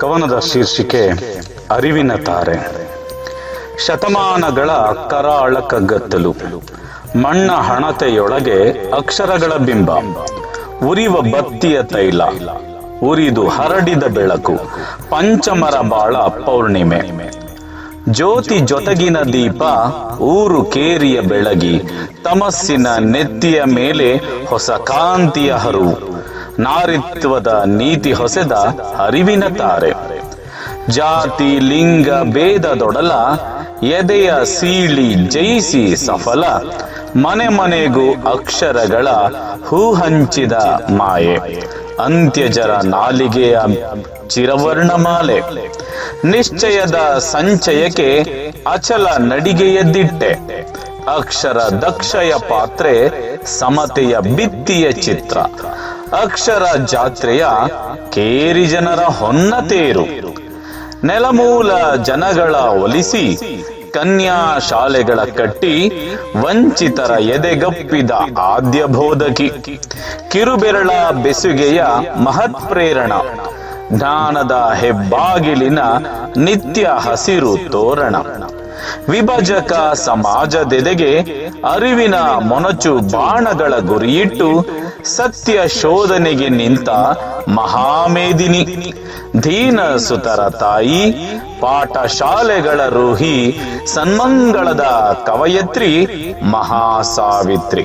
ಕವನದ ಶೀರ್ಷಿಕೆ, ಅರಿವಿನ ತಾರೆ ಶತಮಾನಗಳ ಕರಾಳ ಕಗ್ಗತ್ತಲು ಮಣ್ಣ ಹಣತೆಯೊಳಗೆ ಅಕ್ಷರಗಳ ಬಿಂಬ, ಉರಿವ ಬತ್ತಿಯ ತೈಲ, ಉರಿದು ಹರಡಿದ ಬೆಳಕು, ಪಂಚಮರ ಬಾಳ ಪೌರ್ಣಿಮೆ. ಜ್ಯೋತಿ ಜೊತೆಗಿನ ದೀಪ, ಊರು ಕೇರಿಯ ಬೆಳಗಿ, ತಮಸ್ಸಿನ ನೆತ್ತಿಯ ಮೇಲೆ ಹೊಸ ಕಾಂತಿಯ ಹರುವು. ನಾರಿತ್ವದ ನೀತಿ ಹೊಸೆದ ಅರಿವಿನ ತಾರೆ. ಜಾತಿ, ಲಿಂಗ ಭೇದದೊಡಲ ಎದೆಯ ಸೀಳಿ ಜಯಿಸಿ ಸಫಲ, ಮನೆ ಮನೆಗೂ ಅಕ್ಷರಗಳ ಹೂ ಹಂಚಿದ ಮಾಯೆ. ಅಂತ್ಯಜರ ನಾಲಿಗೆಯ ಚಿರವರ್ಣಮಾಲೆ ನಿಶ್ಚಯದ ಸಂಚಯಕ್ಕೆ ಅಚಲ ನಡಿಗೆಯದ್ದಿಟ್ಟೆ ಅಕ್ಷರ ದಕ್ಷಯ ಪಾತ್ರೆ ಸಮತೆಯ ಬಿತ್ತಿಯ ಚಿತ್ರ. ಅಕ್ಷರ ಜಾತ್ರೆಯ ಕೇರಿ ಜನರ ಹೊನ್ನ ತೇರು. ನೆಲಮೂಲ ಜನಗಳ ಒಲಿಸಿ, ಕನ್ಯಾ ಶಾಲೆಗಳ ಕಟ್ಟಿ, ವಂಚಿತರ ಎದೆಗಪ್ಪಿದ ಆದ್ಯ ಬೋಧಕಿ. ಕಿರುಬೆರಳ ಬೆಸುಗೆಯ ಮಹತ್ ಪ್ರೇರಣ. ಜ್ಞಾನದ ಹೆಬ್ಬಾಗಿಲಿನ ನಿತ್ಯ ಹಸಿರು ತೋರಣ. ವಿಭಜಕ ಸಮಾಜದೆದೆಗೆ ಅರಿವಿನ ಮೊನಚು ಬಾಣಗಳ ಗುರಿಯಿಟ್ಟು ಸತ್ಯ ಶೋಧನೆಗೆ ನಿಂತ ಮಹಾಮೇದಿನಿ. ದೀನ ಸುತರ ತಾಯಿ, ಪಾಠಶಾಲೆಗಳ ರೂಹಿ, ಸನ್ಮಂಗಳದ ಕವಯತ್ರಿ ಮಹಾಸಾವಿತ್ರಿ.